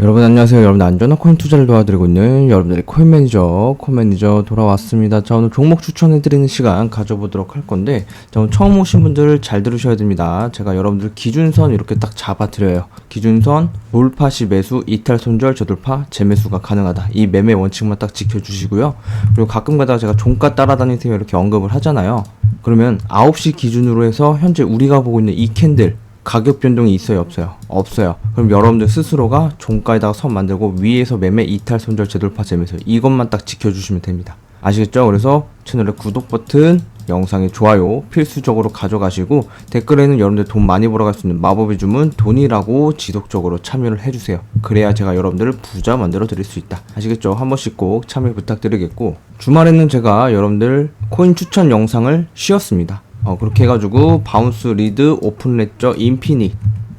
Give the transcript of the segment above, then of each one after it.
여러분 안녕하세요. 여러분 안전한 코인 투자를 도와드리고 있는 여러분들의 코인 매니저, 코인 매니저 돌아왔습니다. 자 오늘 종목 추천해드리는 시간 가져보도록 할 건데, 자 오늘 처음 오신 분들 잘 들으셔야 됩니다. 제가 여러분들 기준선 이렇게 딱 잡아드려요. 기준선 몰파 시 매수, 이탈 손절, 저돌파, 재매수가 가능하다. 이 매매 원칙만 딱 지켜주시고요. 그리고 가끔 가다 제가 종가 따라다니세요 이렇게 언급을 하잖아요. 그러면 9시 기준으로 해서 현재 우리가 보고 있는 이 캔들 가격 변동이 있어요 없어요? 없어요. 그럼 여러분들 스스로가 종가에다가 선 만들고 위에서 매매 이탈 손절 재돌파 재매수 이것만 딱 지켜주시면 됩니다. 아시겠죠? 그래서 채널의 구독 버튼 영상의 좋아요 필수적으로 가져가시고 댓글에는 여러분들 돈 많이 벌어갈 수 있는 마법의 주문 돈이라고 지속적으로 참여를 해주세요. 그래야 제가 여러분들을 부자 만들어 드릴 수 있다. 아시겠죠? 한 번씩 꼭 참여 부탁드리겠고 주말에는 제가 여러분들 코인 추천 영상을 쉬었습니다 어, 그렇게 해가지고 바운스 리드 오픈 레저 인피니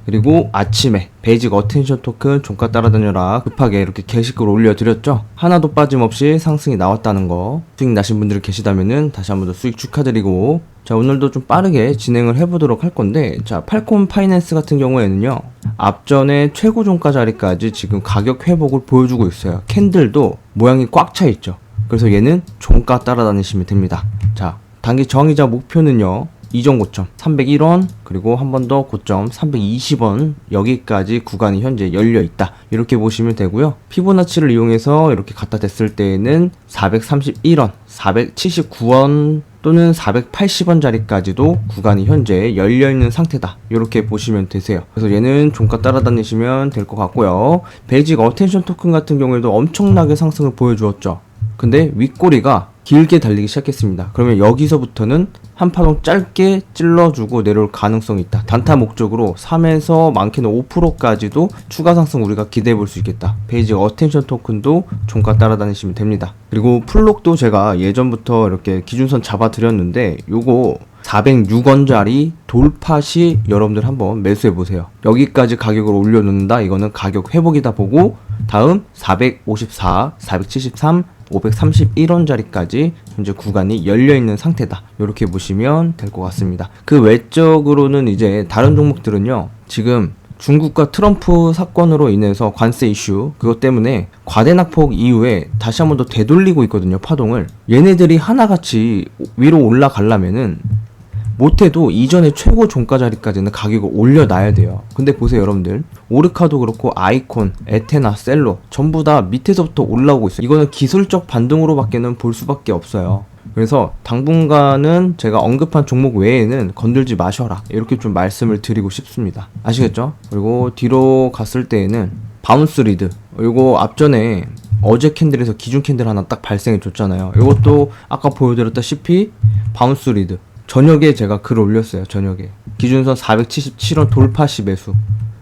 그리고 아침에 베이직 어텐션 토큰 종가 따라다녀라 급하게 이렇게 게시글 올려드렸죠? 하나도 빠짐없이 상승이 나왔다는 거 수익 나신 분들 계시다면은 다시 한번 더 수익 축하드리고. 자 오늘도 좀 빠르게 진행을 해보도록 할 건데 자 팔콤 파이낸스 같은 경우에는요 앞전에 최고 종가 자리까지 지금 가격 회복을 보여주고 있어요. 캔들도 모양이 꽉 차 있죠? 그래서 얘는 종가 따라다니시면 됩니다. 자 단기 정의자 목표는요. 이전 고점 301원 그리고 한 번 더 고점 320원 여기까지 구간이 현재 열려 있다. 이렇게 보시면 되고요. 피보나치를 이용해서 이렇게 갖다 댔을 때에는 431원 479원 또는 480원짜리까지도 구간이 현재 열려 있는 상태다. 이렇게 보시면 되세요. 그래서 얘는 종가 따라다니시면 될 것 같고요. 베이직 어텐션 토큰 같은 경우에도 엄청나게 상승을 보여주었죠. 근데 윗꼬리가 길게 달리기 시작했습니다. 그러면 여기서부터는 한 파동 짧게 찔러주고 내려올 가능성이 있다. 단타 목적으로 3에서 많게는 5%까지도 추가 상승 우리가 기대해 볼 수 있겠다. 베이지 어텐션 토큰도 종가 따라다니시면 됩니다. 그리고 플록도 제가 예전부터 이렇게 기준선 잡아 드렸는데 요거 406원짜리 돌파 시 여러분들 한번 매수해 보세요. 여기까지 가격을 올려놓는다. 이거는 가격 회복이다 보고 다음 454, 473, 531원짜리까지 현재 구간이 열려 있는 상태다. 이렇게 보시면 될 것 같습니다. 그 외적으로는 이제 다른 종목들은요. 지금 중국과 트럼프 사건으로 인해서 관세 이슈 그것 때문에 과대 낙폭 이후에 다시 한 번 더 되돌리고 있거든요 파동을 얘네들이 하나같이 위로 올라가려면은 못해도 이전에 최고 종가 자리까지는 가격을 올려놔야 돼요. 근데 보세요, 여러분들. 오르카도 그렇고, 아이콘, 에테나, 셀로, 전부 다 밑에서부터 올라오고 있어요. 이거는 기술적 반등으로밖에는 볼 수밖에 없어요. 그래서 당분간은 제가 언급한 종목 외에는 건들지 마셔라. 이렇게 좀 말씀을 드리고 싶습니다. 아시겠죠? 그리고 뒤로 갔을 때에는 바운스 리드. 이거 앞전에 어제 캔들에서 기준 캔들 하나 딱 발생해 줬잖아요. 이것도 아까 보여드렸다시피 바운스 리드. 저녁에 제가 글 올렸어요. 저녁에 기준선 477원 돌파시 매수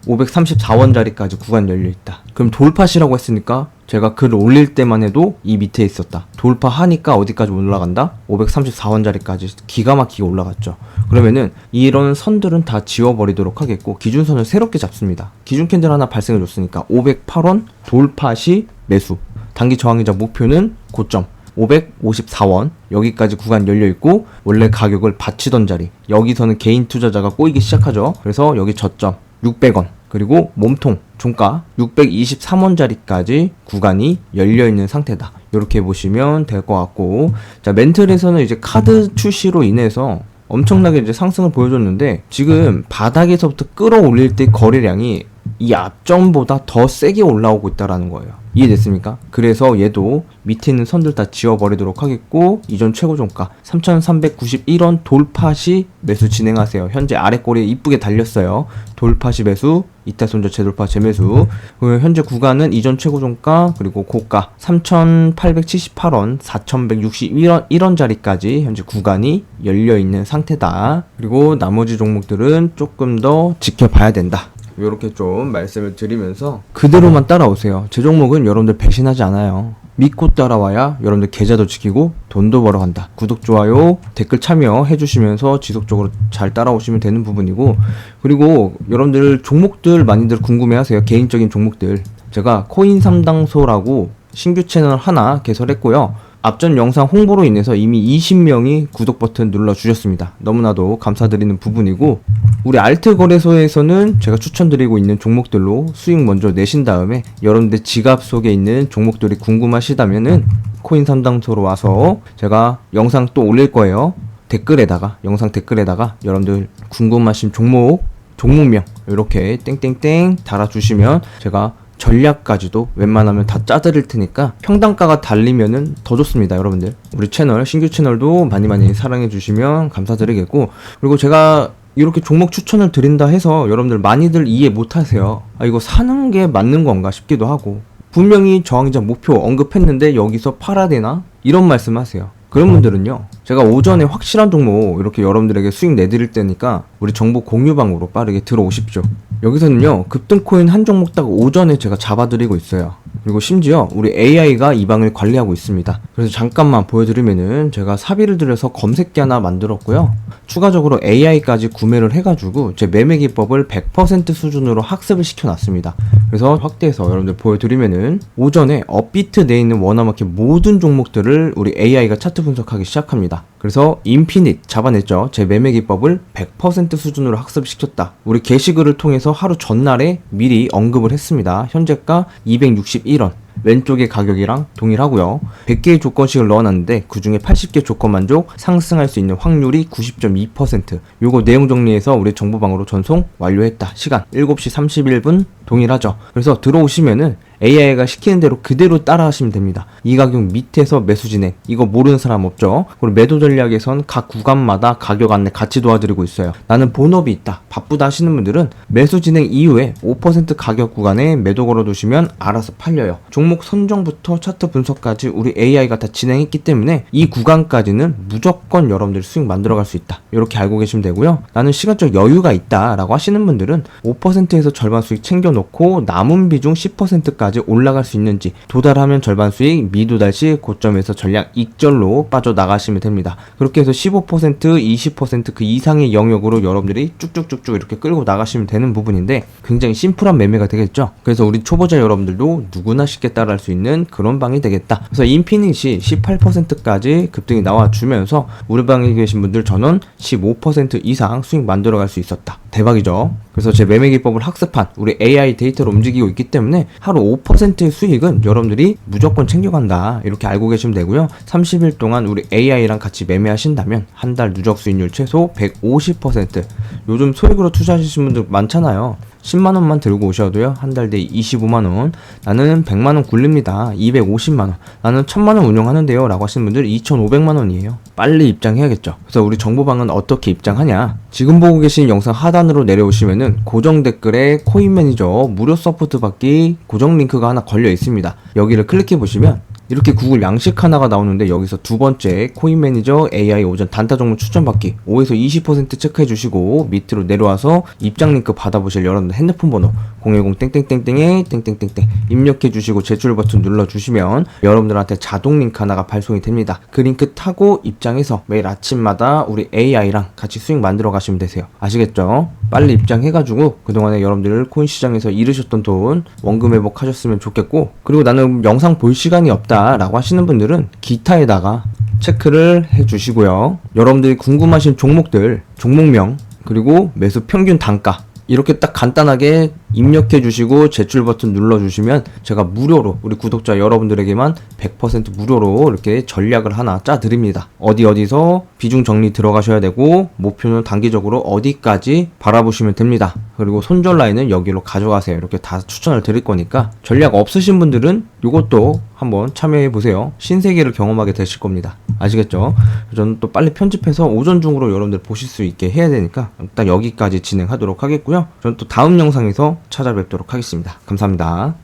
534원짜리까지 구간 열려 있다. 그럼 돌파시라고 했으니까 제가 글을 올릴 때만 해도 이 밑에 있었다. 돌파하니까 어디까지 올라간다? 534원짜리까지 기가 막히게 올라갔죠. 그러면은 이런 선들은 다 지워버리도록 하겠고 기준선을 새롭게 잡습니다. 기준 캔들 하나 발생해 줬으니까 508원 돌파 시 매수. 단기 저항이자 목표는 고점 554원 여기까지 구간 열려 있고 원래 가격을 받치던 자리 여기서는 개인 투자자가 꼬이기 시작하죠. 그래서 여기 저점 600원 그리고 몸통 종가 623원짜리까지 구간이 열려 있는 상태다. 이렇게 보시면 될 것 같고 자 멘틀에서는 이제 카드 출시로 인해서 엄청나게 이제 상승을 보여줬는데 지금 바닥에서부터 끌어올릴 때 거래량이 이 앞점보다 더 세게 올라오고 있다라는 거예요. 이해됐습니까? 그래서 얘도 밑에 있는 선들 다 지워버리도록 하겠고 이전 최고 종가 3,391원 돌파 시 매수 진행하세요. 현재 아래 꼬리에 이쁘게 달렸어요. 돌파 시 매수, 이탈 손절 재돌파 재매수. 그 현재 구간은 이전 최고 종가 그리고 고가 3,878원, 4,161원 1원짜리까지 현재 구간이 열려 있는 상태다. 그리고 나머지 종목들은 조금 더 지켜봐야 된다. 이렇게 좀 말씀을 드리면서 그대로만 따라오세요. 제 종목은 여러분들 배신하지 않아요. 믿고 따라와야 여러분들 계좌도 지키고 돈도 벌어간다. 구독, 좋아요, 댓글 참여해 주시면서 지속적으로 잘 따라오시면 되는 부분이고 그리고 여러분들 종목들 많이들 궁금해하세요. 개인적인 종목들. 제가 코인 삼당소라고 신규 채널 하나 개설했고요. 앞전 영상 홍보로 인해서 이미 20명이 구독 버튼 눌러 주셨습니다. 너무나도 감사드리는 부분이고 우리 알트 거래소에서는 제가 추천드리고 있는 종목들로 수익 먼저 내신 다음에 여러분들 지갑 속에 있는 종목들이 궁금하시다면은 코인 상담소로 와서 제가 영상 또 올릴 거예요. 댓글에다가 영상 댓글에다가 여러분들 궁금하신 종목 종목명 이렇게 땡땡땡 달아주시면 제가 전략까지도 웬만하면 다 짜드릴 테니까 평단가가 달리면은 더 좋습니다 여러분들 우리 채널 신규 채널도 많이 많이 사랑해 주시면 감사드리겠고 그리고 제가 이렇게 종목 추천을 드린다 해서 여러분들 많이들 이해 못 하세요. 아 이거 사는 게 맞는 건가 싶기도 하고. 분명히 저항장 목표 언급했는데 여기서 팔아야 되나? 이런 말씀 하세요. 그런 분들은요 제가 오전에 확실한 종목 이렇게 여러분들에게 수익 내드릴 때니까 우리 정보 공유방으로 빠르게 들어오십시오 여기서는요 급등코인 한 종목 딱 오전에 제가 잡아드리고 있어요. 그리고 심지어 우리 AI가 이 방을 관리하고 있습니다. 그래서 잠깐만 보여드리면은 제가 사비를 들여서 검색기 하나 만들었고요. 추가적으로 AI까지 구매를 해가지고 제 매매 기법을 100% 수준으로 학습을 시켜놨습니다. 그래서 확대해서 여러분들 보여드리면은 오전에 업비트 내에 있는 워너마켓 모든 종목들을 우리 AI가 차트 분석하기 시작합니다. 그래서 인피닛 잡아냈죠. 제 매매 기법을 100% 수준으로 학습시켰다. 우리 게시글을 통해서 하루 전날에 미리 언급을 했습니다. 현재가 261원. 왼쪽의 가격이랑 동일하고요. 100개의 조건씩을 넣어놨는데 그 중에 80개 조건 만족 상승할 수 있는 확률이 90.2%. 요거 내용 정리해서 우리 정보방으로 전송 완료했다. 시간 7시 31분 동일하죠. 그래서 들어오시면은 AI가 시키는 대로 그대로 따라 하시면 됩니다. 이 가격 밑에서 매수 진행. 이거 모르는 사람 없죠? 그리고 매도 전략에선 각 구간마다 가격 안내 같이 도와드리고 있어요. 나는 본업이 있다. 바쁘다 하시는 분들은 매수 진행 이후에 5% 가격 구간에 매도 걸어두시면 알아서 팔려요. 종목 선정부터 차트 분석까지 우리 AI가 다 진행했기 때문에 이 구간까지는 무조건 여러분들 수익 만들어갈 수 있다. 이렇게 알고 계시면 되고요. 나는 시간적 여유가 있다라고 하시는 분들은 5%에서 절반 수익 챙겨놓고 남은 비중 10%까지 올라갈 수 있는지 도달하면 절반 수익 미도달 시 고점에서 전략 익절로 빠져나가시면 됩니다. 그렇게 해서 15% 20%그 이상의 영역으로 여러분들이 쭉쭉쭉쭉 이렇게 끌고 나가시면 되는 부분인데 굉장히 심플한 매매가 되겠죠. 그래서 우리 초보자 여러분들도 누구나 쉽게 따라할 수 있는 그런 방이 되겠다. 그래서 인피닛이 18%까지 급등이 나와주면서 우리 방에 계신 분들 전원 15% 이상 수익 만들어갈 수 있었다. 대박이죠. 그래서 제 매매 기법을 학습한 우리 AI 데이터로 움직이고 있기 때문에 하루 5%의 수익은 여러분들이 무조건 챙겨간다. 이렇게 알고 계시면 되고요. 30일 동안 우리 AI랑 같이 매매하신다면 한 달 누적 수익률 최소 150%. 요즘 소액으로 투자하시는 분들 많잖아요. 10만 원만 들고 오셔도요. 한 달 뒤에 25만 원. 나는 100만 원 굴립니다. 250만 원. 나는 1000만 원 운영하는데요. 라고 하시는 분들 2,500만 원이에요. 빨리 입장해야겠죠. 그래서 우리 정보방은 어떻게 입장하냐? 지금 보고 계신 영상 하단으로 내려오시면은 고정 댓글에 코인 매니저 무료 서포트 받기 고정 링크가 하나 걸려 있습니다. 여기를 클릭해 보시면 이렇게 구글 양식 하나가 나오는데 여기서 두 번째 코인 매니저 AI 오전 단타 종목 추천받기 5에서 20% 체크해 주시고 밑으로 내려와서 입장 링크 받아보실 여러분들 핸드폰 번호 010 땡땡땡땡에 땡땡땡땡 입력해 주시고 제출 버튼 눌러 주시면 여러분들한테 자동 링크 하나가 발송이 됩니다. 그 링크 타고 입장해서 매일 아침마다 우리 AI랑 같이 수익 만들어 가시면 되세요. 아시겠죠? 빨리 입장해가지고 그동안에 여러분들 코인 시장에서 잃으셨던 돈 원금 회복하셨으면 좋겠고 그리고 나는 영상 볼 시간이 없다라고 하시는 분들은 기타에다가 체크를 해주시고요. 여러분들이 궁금하신 종목들, 종목명, 그리고 매수 평균 단가 이렇게 딱 간단하게 입력해 주시고 제출 버튼 눌러 주시면 제가 무료로 우리 구독자 여러분들에게만 100% 무료로 이렇게 전략을 하나 짜 드립니다. 어디 어디서 비중 정리 들어가셔야 되고 목표는 단기적으로 어디까지 바라보시면 됩니다. 그리고 손절 라인은 여기로 가져가세요. 이렇게 다 추천을 드릴 거니까 전략 없으신 분들은 이것도 한번 참여해 보세요. 신세계를 경험하게 되실 겁니다. 아시겠죠? 저는 또 빨리 편집해서 오전 중으로 여러분들 보실 수 있게 해야 되니까 일단 여기까지 진행하도록 하겠고요. 저는 또 다음 영상에서 찾아뵙도록 하겠습니다. 감사합니다.